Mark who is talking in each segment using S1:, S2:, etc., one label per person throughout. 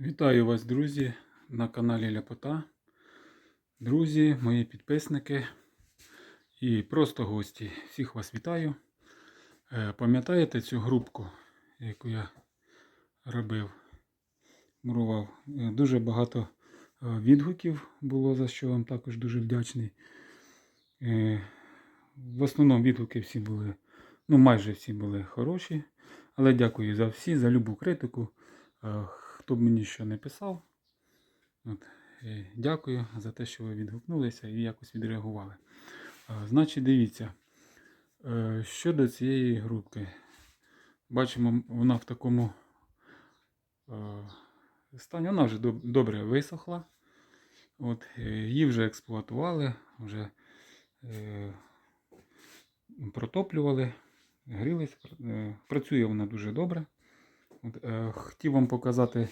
S1: Вітаю вас, друзі, на каналі Ляпота. Друзі, мої підписники і просто гості. Всіх вас вітаю. Е, Пам'ятаєте цю групку, яку я робив, мурував? Е, Дуже багато е, відгуків було, за що вам також дуже вдячний. В основному відгуки всі були, ну майже всі були хороші. Але дякую за всі, за любу критику. Хто б мені що не писав. От, е, дякую за те, що ви відгукнулися і якось відреагували. Значить, дивіться, е, щодо цієї групки. Бачимо, вона в такому е, стані. Вона вже добре висохла. От, її вже експлуатували, вже протоплювали, грілись. Працює вона дуже добре. Е, хотів вам показати,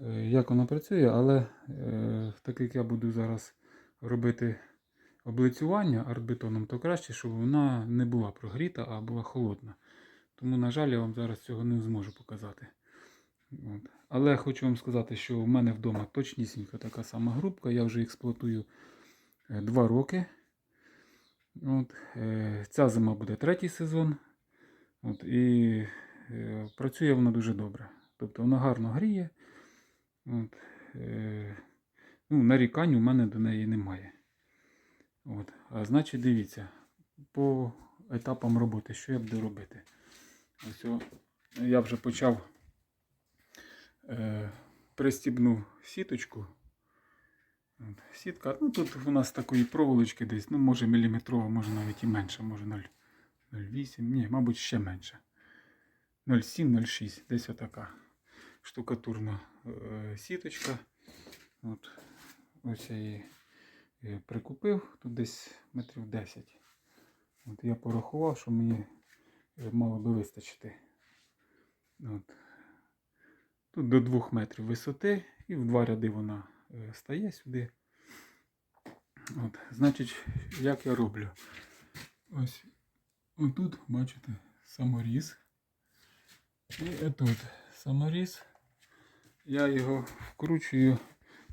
S1: е, як вона працює, але е, так як я буду зараз робити облицювання артбетоном, то краще, щоб вона не була прогріта, а була холодна. Тому, на жаль, я вам зараз цього не зможу показати. От. Але хочу вам сказати, що в мене вдома точнісінько така сама грубка. Я вже експлуатую 2 роки. От. Ця зима буде третій сезон. От. І працює вона дуже добре. Тобто вона гарно гріє. От. е, Ну, нарікань у мене до неї немає. От. А значить, дивіться, по етапам роботи, що я буду робити. Ось о, я вже почав е, пристібнув сіточку. От, сітка, ну тут у нас такої проволочки десь, ну може міліметрова, може навіть і менше, може 0,8, ні, мабуть, ще менше. 0,7-0,6, десь отака штукатурна е, сіточка. От, ось я її е, прикупив, тут десь метрів 10. От я порахував, що мені е, мало би вистачити. От. Тут до 2 метрів висоти і в два ряди вона е, стає сюди. От, значить, як я роблю? Ось отут, бачите, саморіз. І отут саморіз. Я його вкручую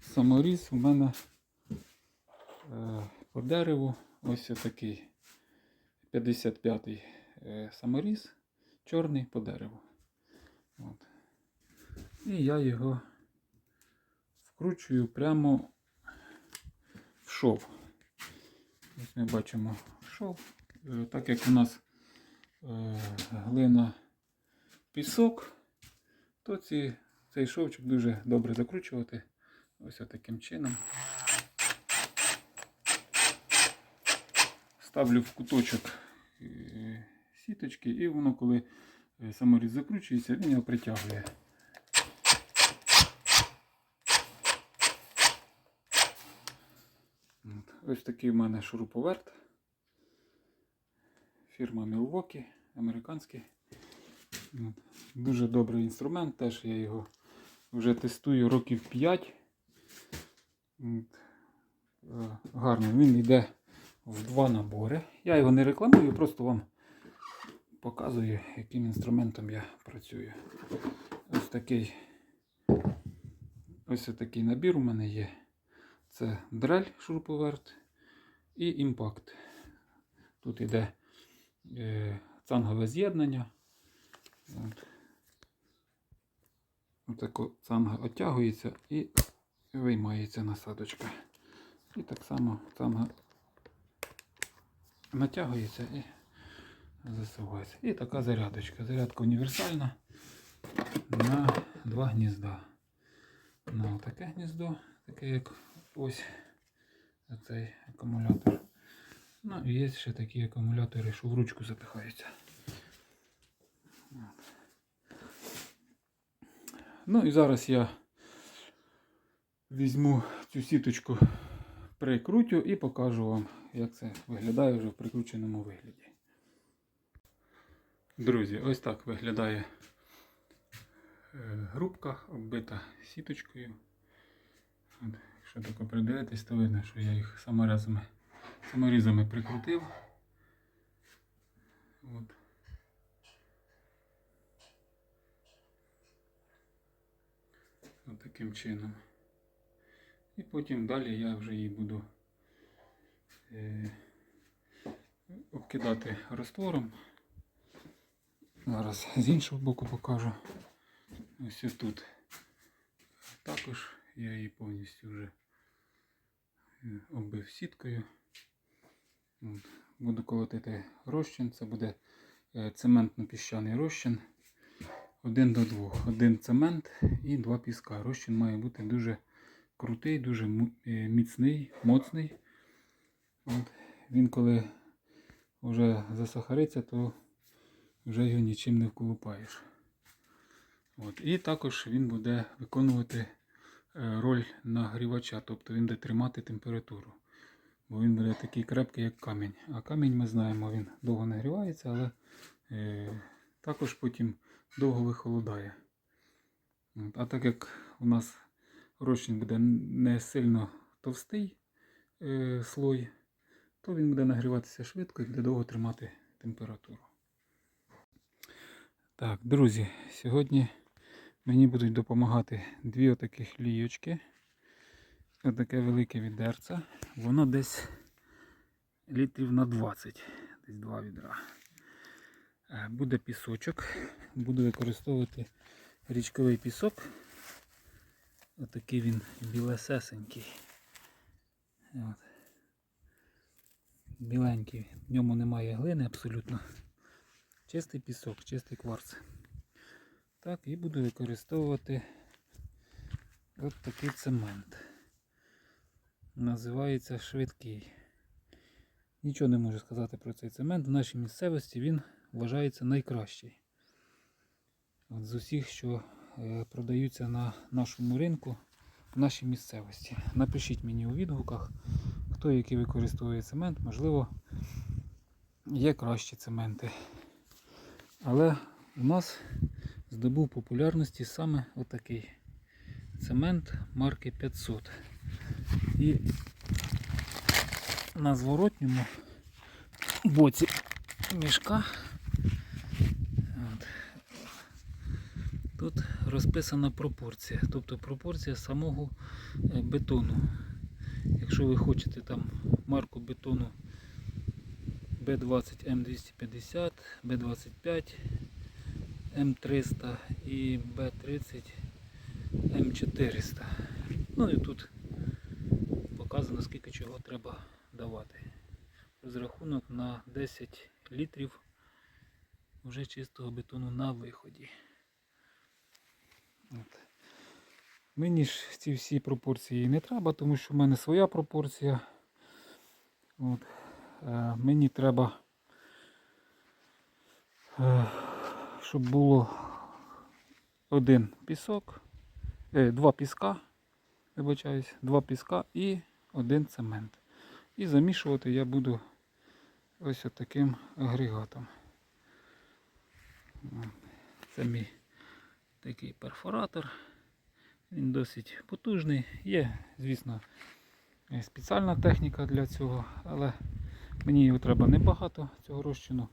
S1: саморіз. У мене е, по дереву ось такий 55-й е, саморіз, чорний по дереву. От. І я його вкручую прямо в шов. Ось ми бачимо шов. Е, Так як у нас е, глина пісок, то ці, цей шовчик дуже добре закручувати. Ось таким чином. Ставлю в куточок е, сіточки, і воно, коли е, саморіз закручується, він його притягує. Ось такий в мене шуруповерт. Фірма Milwaukee, американський. Дуже добрий інструмент, теж я його вже тестую років 5. От. Е, Гарно, він йде в два набори. Я його не рекламую, просто вам показую, яким інструментом я працюю. Ось такий ось такий набір у мене є. Це дрель шуруповерт і імпакт. Тут йде е, цангове з'єднання. От. Отако цанга оттягується і виймається насадочка. І так само цанга натягується і засувається. І така зарядочка. Зарядка універсальна на два гнізда. На таке гніздо, таке як ось цей акумулятор. Ну і є ще такі акумулятори, що в ручку запихаються. От. Ну і зараз я візьму цю сіточку, прикрутю і покажу вам, як це виглядає вже в прикрученому вигляді. Друзі, ось так виглядає е, грубка, оббита сіточкою. От, якщо тако придивитись, то видно, що я їх саморізами, саморізами прикрутив. От. От таким чином. І потім далі я вже її буду е, обкидати раствором. Зараз з іншого боку покажу. Ось тут. Також я її повністю вже е, оббив сіткою. Буду колотити розчин. Це буде е, цементно-піщаний розчин. Один до двох. Один цемент і два піска. Розчин має бути дуже крутий, дуже е, міцний, моцний. От. Він коли вже засахариться, то вже його нічим не вколупаєш. От. І також він буде виконувати е, роль нагрівача, тобто він буде тримати температуру. Бо він буде такий крепкий, як камінь. А камінь ми знаємо, він довго нагрівається, але е, також потім довго вихолодає. А так як у нас розчин буде не сильно товстий е, слой, то він буде нагріватися швидко і буде довго тримати температуру. Так, друзі, сьогодні мені будуть допомагати дві отаких лійочки. Отаке велике відерце. Воно десь літрів на 20, десь два відра. Е, Буде пісочок. Буду використовувати річковий пісок. Отакий він білесесенький. От. Біленький. В ньому немає глини абсолютно. Чистий пісок, чистий кварц. Так, і буду використовувати от такий цемент. Називається швидкий. Нічого не можу сказати про цей цемент. В нашій місцевості він вважається найкращий. От з усіх, що е, продаються на нашому ринку в нашій місцевості. Напишіть мені у відгуках, хто який використовує цемент, можливо, є кращі цементи. Але у нас здобув популярності саме отакий цемент марки 500. І на зворотньому боці мішка от, тут розписана пропорція, тобто пропорція самого е, бетону. Якщо ви хочете там марку бетону B20 M250, B25 М300 і Б30 М400. Ну і тут показано скільки чого треба давати. Розрахунок на 10 літрів вже чистого бетону на виході. От. Мені ж ці всі пропорції не треба, тому що в мене своя пропорція. От. Е, мені треба, е, щоб було один пісок, е, два піска, вибачаюсь, два піска і один цемент. І замішувати я буду ось таким агрегатом. Це мій такий перфоратор. Він досить потужний. Є, звісно, е, спеціальна техніка для цього, але мені його треба небагато, цього розчину.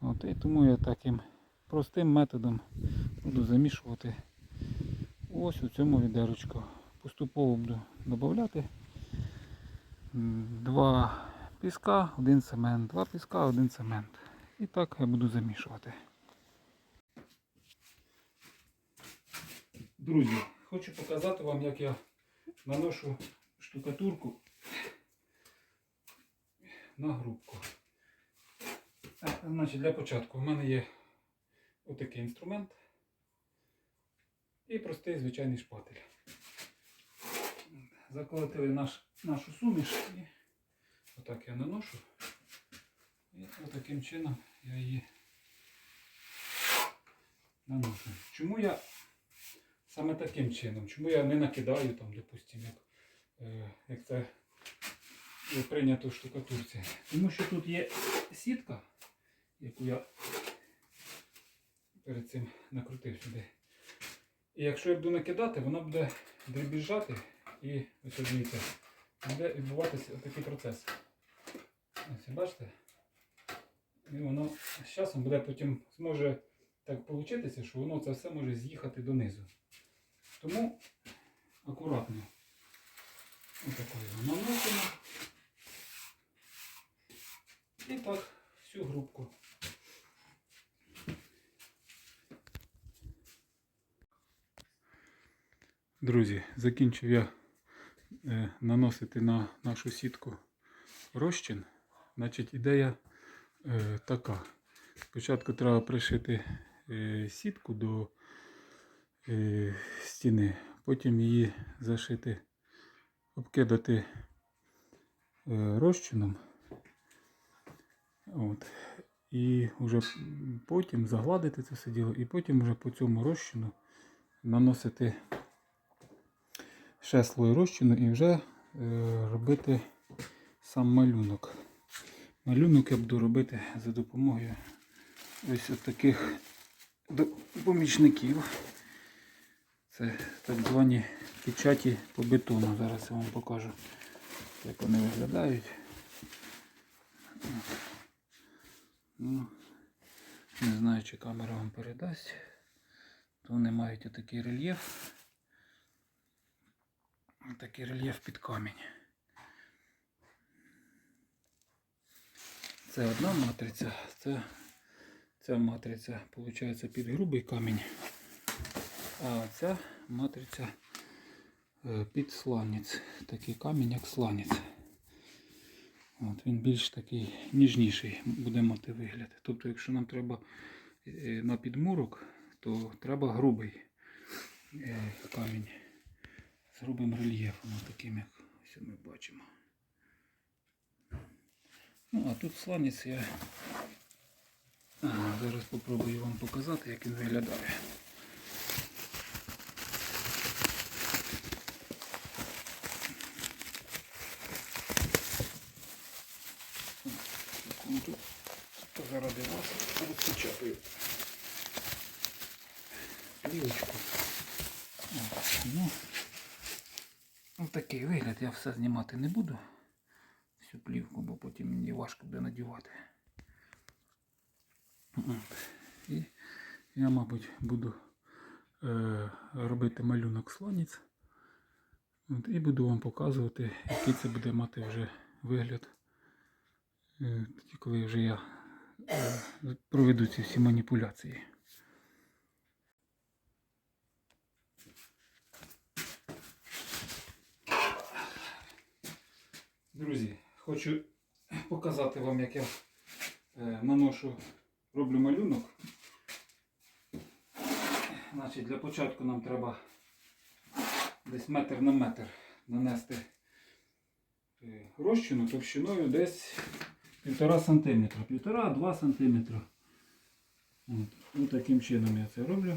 S1: От, і тому я таким простим методом буду замішувати ось у цьому відерочку. Поступово буду додавати два піска, один цемент, два піска, один цемент. І так я буду замішувати. Друзі, хочу показати вам, як я наношу штукатурку на грубку. Значить, для початку в мене є отакий інструмент і простий звичайний шпатель. Заколотили наш, нашу суміш і отак я наношу. І отаким чином я її наношу. Чому я саме таким чином? Чому я не накидаю там, допустимо, як, е, як це е, прийнято в штукатурці? Тому що тут є сітка, яку я перед цим накрутив сюди. І якщо я буду накидати, вона буде дрібіжати і ось дивіться, буде відбуватися такий процес. Ось бачите? І воно з часом буде потім зможе так вийти, що воно це все може з'їхати донизу. Тому акуратно. Отакою його наносимо. І так всю грубку. Друзі, закінчив я е, наносити на нашу сітку розчин. Значить, ідея е, така. Спочатку треба пришити е, сітку до стіни, потім її зашити, обкидати е, розчином. От. І вже потім загладити це все діло, і потім вже по цьому розчину наносити ще слой розчину і вже е, робити сам малюнок. Малюнок я буду робити за допомогою ось от таких помічників. Це так звані печаті по бетону. Зараз я вам покажу, як вони виглядають. Ну, не знаю, чи камера вам передасть. Вони мають отакий рельєф. Такий рельєф під камінь. Це одна матриця, це ця матриця, виходить, під грубий камінь. А ця матриця е, під сланець. Такий камінь, як сланець. От, він більш такий ніжніший буде мати вигляд. Тобто, якщо нам треба е, на підмурок, то треба грубий е, камінь з грубим рельєфом, таким, як ось ми бачимо. Ну, а тут сланець я зараз спробую вам показати, як він виглядає. Заради вас розпечатаю плівочку. Ну, ось такий вигляд. Я все знімати не буду. Всю плівку, бо потім мені важко буде надівати. І я, мабуть, буду е, робити малюнок сланець. От, і буду вам показувати, який це буде мати вже вигляд. Е, Тоді, коли вже я проведу ці всі маніпуляції. Друзі, хочу показати вам, як я е, наношу, роблю малюнок. Значить, для початку нам треба десь метр на метр нанести е, розчину товщиною десь півтора сантиметра. Півтора-два сантиметра. От, от таким чином я це роблю.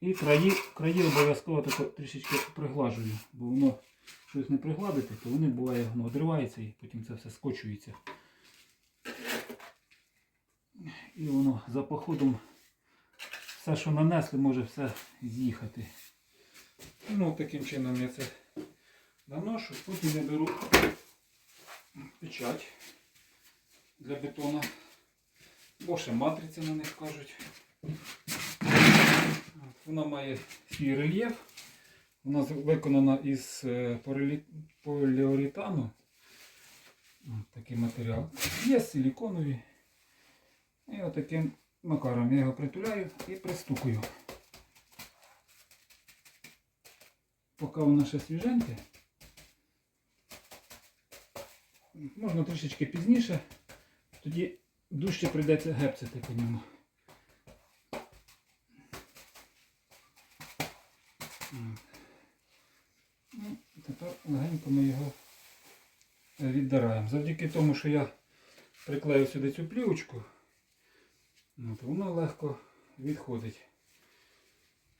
S1: І краї, краї обов'язково трішечки приглажую, бо воно щось не пригладити, то вони буває, воно одривається і потім це все скочується. І воно за походом все, що нанесли, може все з'їхати. Ну, таким чином я це наношу, потім я беру печать для бетона. Бо ще матриця на них кажуть. Вона має свій рельєф. Вона виконана із е, полі- поліуретану. Такий матеріал. Є силіконові. І отаким макаром я його притуляю і пристукую. Поки воно ще свіженьке. Можна трішечки пізніше, тоді дужче прийдеться гепцити по ньому. Ну, Тепер легенько ми його віддираємо. Завдяки тому, що я приклею сюди цю плівочку, от, воно легко відходить.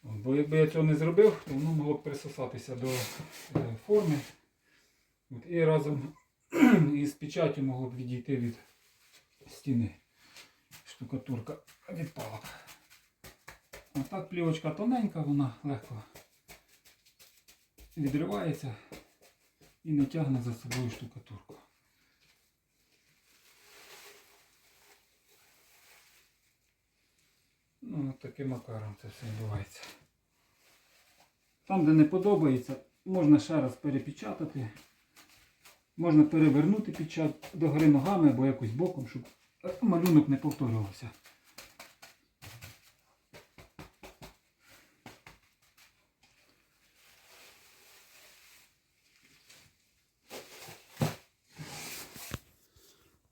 S1: Бо якби я цього не зробив, то воно могло б присосатися до е, форми. І разом із печаттю могло б відійти від стіни. Штукатурка відпала. А так плівочка тоненька, вона легко відривається і не тягне за собою штукатурку. Ну, таким макаром це все відбувається. Там, де не подобається, можна ще раз перепечатати. Можна перевернути печать догори ногами або якось боком, щоб малюнок не повторювався.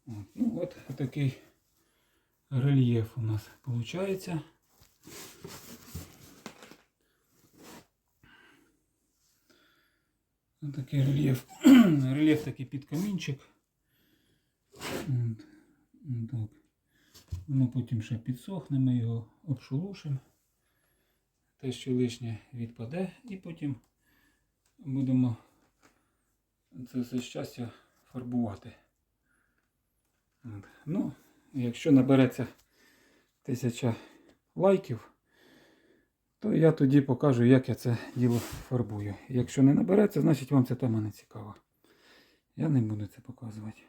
S1: От, Ну, от такий рельєф у нас виходить. Такий рельєф. Рельєф такий під камінчик. Так. Воно потім ще підсохне, ми його обшелушимо. Те, що лишнє відпаде, і потім будемо це все щастя фарбувати. Ну, якщо набереться тисяча лайків, то я тоді покажу, як я це діло фарбую. Якщо не набереться, значить вам ця тема не цікава. Я не буду це показувати.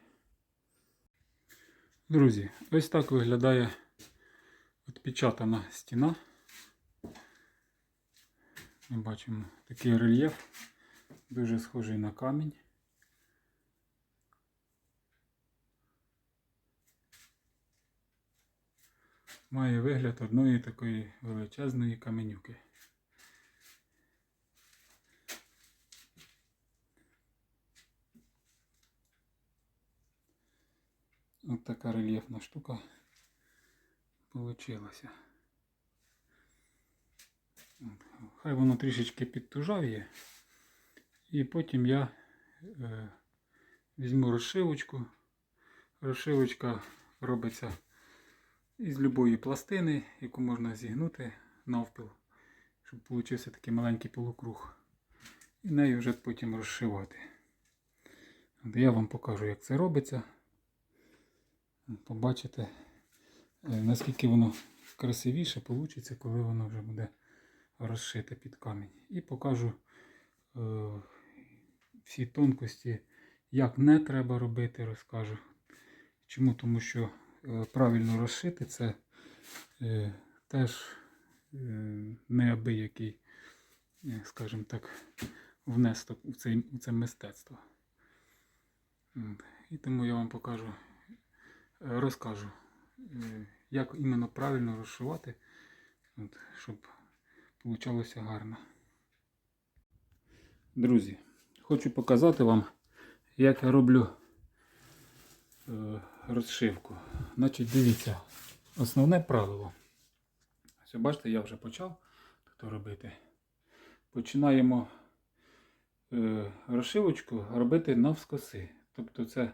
S1: Друзі, ось так виглядає відпечатана стіна. Ми бачимо такий рельєф, дуже схожий на камінь. Має вигляд одної такої величезної каменюки. Ось така рельєфна штука получилася. Хай воно трішечки підтужавіє. І потім я е, візьму розшивочку. Розшивочка робиться із любої пластини, яку можна зігнути навпіл, щоб получився такий маленький полукруг. І нею вже потім розшивати. Я вам покажу, як це робиться. Побачите, е, наскільки воно красивіше вийде, коли воно вже буде розшите під камінь. І покажу е, всі тонкості, як не треба робити, розкажу. Чому? Тому що е, правильно розшити це теж неабиякий, скажімо так, внесок у, цей, у це мистецтво. І тому я вам покажу, розкажу, е, як іменно правильно розшивати, от, щоб получалося гарно. Друзі, хочу показати вам, як я роблю е, розшивку. Значить, дивіться, основне правило. Ось бачите, я вже почав тут робити. Починаємо е, розшивочку робити навскоси. Тобто це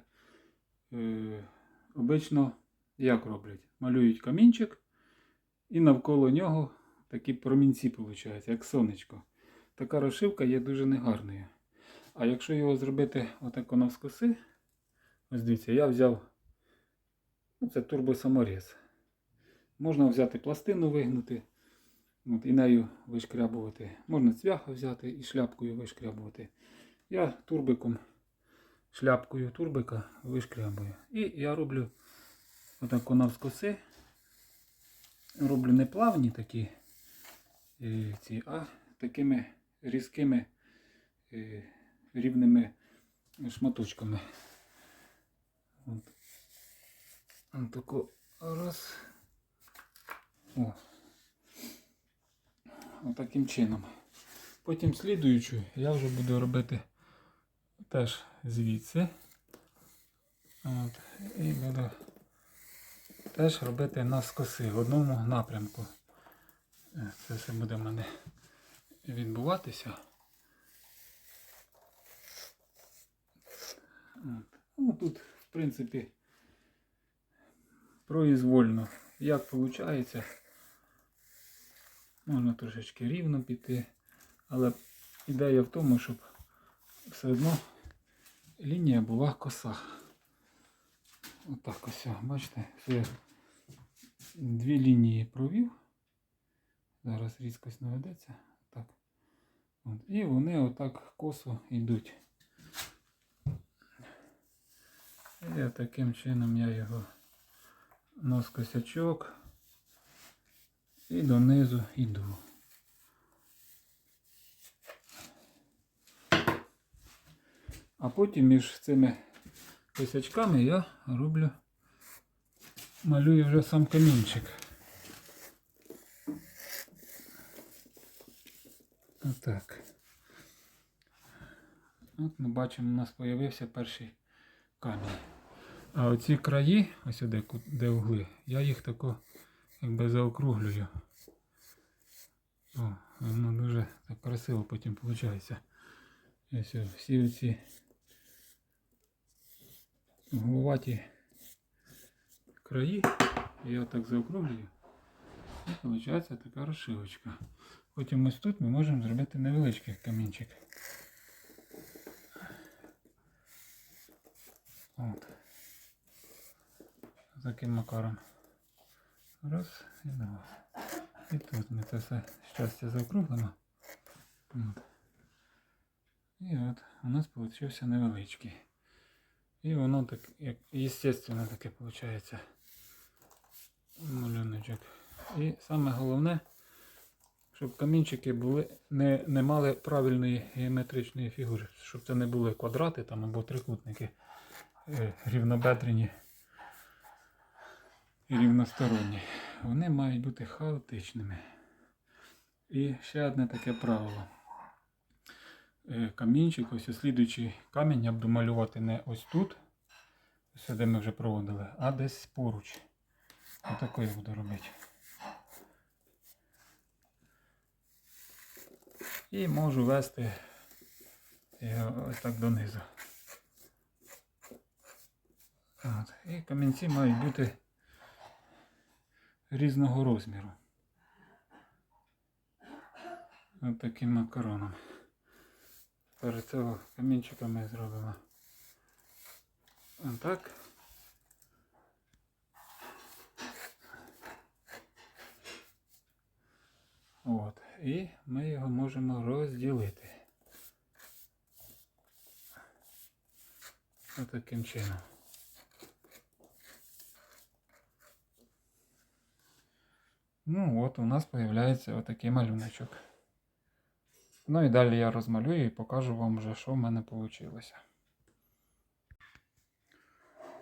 S1: обично як роблять? Малюють камінчик і навколо нього такі промінці виходять, як сонечко. Така розшивка є дуже негарною. А якщо його зробити отако навскоси, ось дивіться, я взяв ну, це турбосаморез. Можна взяти пластину вигнути от, і нею вишкрябувати. Можна цвяха взяти і шляпкою вишкрябувати. Я турбиком, шляпкою турбика вишкрябую. І я роблю отако навскоси. Роблю не плавні такі е, ці, а такими різкими е, рівними шматочками. От. От раз. О. Отаким чином. Потім слідуючу я вже буду робити теж звідси. От. І буду теж робити наскоси в одному напрямку. Е, Це все буде в мене відбуватися. От. Ну, тут, в принципі, произвольно. Як виходить, можна трошечки рівно піти, але ідея в тому, щоб все одно лінія була коса. Отак ось, бачите, я дві лінії провів. Зараз різкость наведеться. Так. От. І вони отак косо йдуть. І таким чином я його нос косячок і донизу йду. А потім між цими косячками я роблю, малюю вже сам камінчик. Отак. От ми бачимо, у нас з'явився перший камінь. А оці краї, ось ку- де угли, я їх тако якби заокруглюю. О, воно дуже так красиво потім виходить. Все, всі оці головаті краї я так заокруглюю. І виходить така розшивочка. Потім ось тут ми можемо зробити невеличкий камінчик. От. Таким макаром. Раз і два. І тут ми це все щастя заокруглимо. От. І от у нас вийшов невеличкий. І воно так, як естественно таке виходить. Малюночок. І саме головне, щоб камінчики були, не, не мали правильної геометричної фігури. Щоб це не були квадрати там або трикутники е, рівнобедрені і рівносторонні. Вони мають бути хаотичними. І ще одне таке правило. Е, Камінчик, ось слідуючий камінь я буду малювати не ось тут, ось де ми вже проводили, а десь поруч. Отакий я буду робити. І можу вести його ось так донизу. От. І камінці мають бути різного розміру. Ось таким макароном. Перед цього камінчика ми зробимо отак. От. І ми його можемо розділити. Ось таким чином. Ну от у нас з'являється отакий малюночок. Ну і далі я розмалюю і покажу вам вже, що в мене вийшло.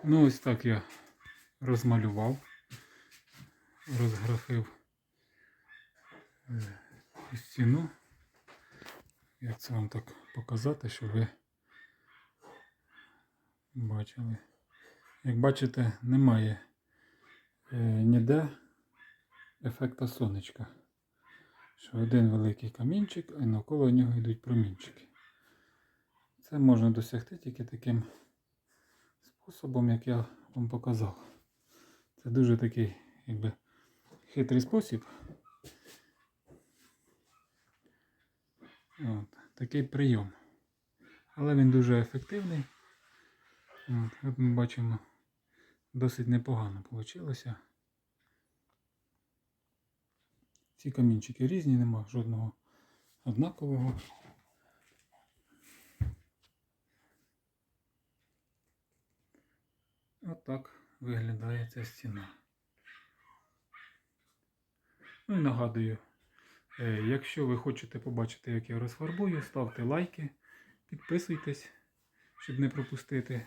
S1: Ну ось так я розмалював, розграфив е, стіну. Як це вам так показати, щоб ви бачили. Як бачите, немає е, ніде ефекта сонечка. Що один великий камінчик, і навколо нього йдуть промінчики. Це можна досягти тільки таким способом, як я вам показав. Це дуже такий якби, хитрий спосіб. От, такий прийом. Але він дуже ефективний. От ми бачимо, досить непогано вийшло. Ці камінчики різні, нема жодного однакового. Отак виглядає ця стіна. Ну і нагадую, е, якщо ви хочете побачити, як я розфарбую, ставте лайки, підписуйтесь, щоб не пропустити.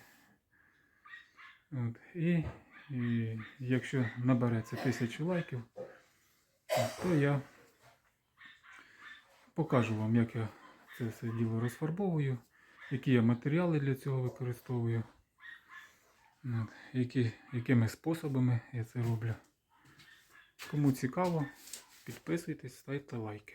S1: От. І, і якщо набереться тисячу лайків, то я покажу вам, як я це все діло розфарбовую, які я матеріали для цього використовую, які, якими способами я це роблю. Кому цікаво, підписуйтесь, ставте лайки.